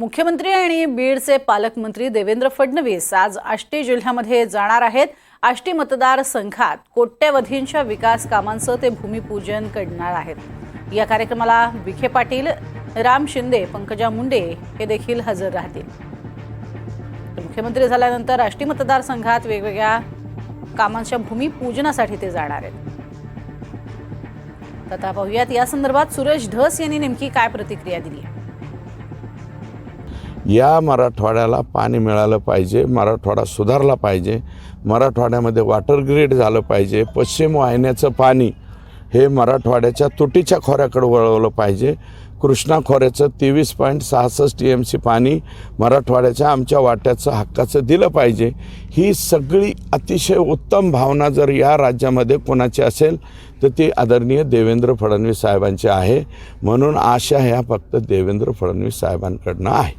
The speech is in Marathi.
मुख्यमंत्री आणि बीडचे पालकमंत्री देवेंद्र फडणवीस आज आष्टी जिल्ह्यामध्ये जाणार आहेत. आष्टी मतदारसंघात कोट्यवधींच्या विकास कामांचं ते भूमिपूजन करणार आहेत. या कार्यक्रमाला विखे पाटील राम शिंदे पंकजा मुंडे हे देखील हजर राहतील. मुख्यमंत्री झाल्यानंतर आष्टी मतदारसंघात वेगवेगळ्या कामांच्या भूमिपूजनासाठी ते जाणार आहेत. तर आता पाहूयात या संदर्भात सुरेश धस यांनी नेमकी काय प्रतिक्रिया दिली आहे? या मराठवाड्याला पाणी मिळालं पाहिजे मराठवाडा सुधारला पाहिजे मराठवाड्यामध्ये वॉटर ग्रीड झालं पाहिजे पश्चिम वाहिन्याचं पाणी हे मराठवाड्याच्या तुटीच्या खोऱ्याकडे वळवलं पाहिजे. कृष्णा खोऱ्याचं तेवीस पॉईंट सहासष्ट टी एम सी पाणी मराठवाड्याच्या आमच्या वाट्याचं हक्काचं दिलं पाहिजे. ही सगळी अतिशय उत्तम भावना जर या राज्यामध्ये कोणाची असेल तर ती आदरणीय देवेंद्र फडणवीस साहेबांची आहे. म्हणून आशा ह्या फक्त देवेंद्र फडणवीस साहेबांकडनं आहे.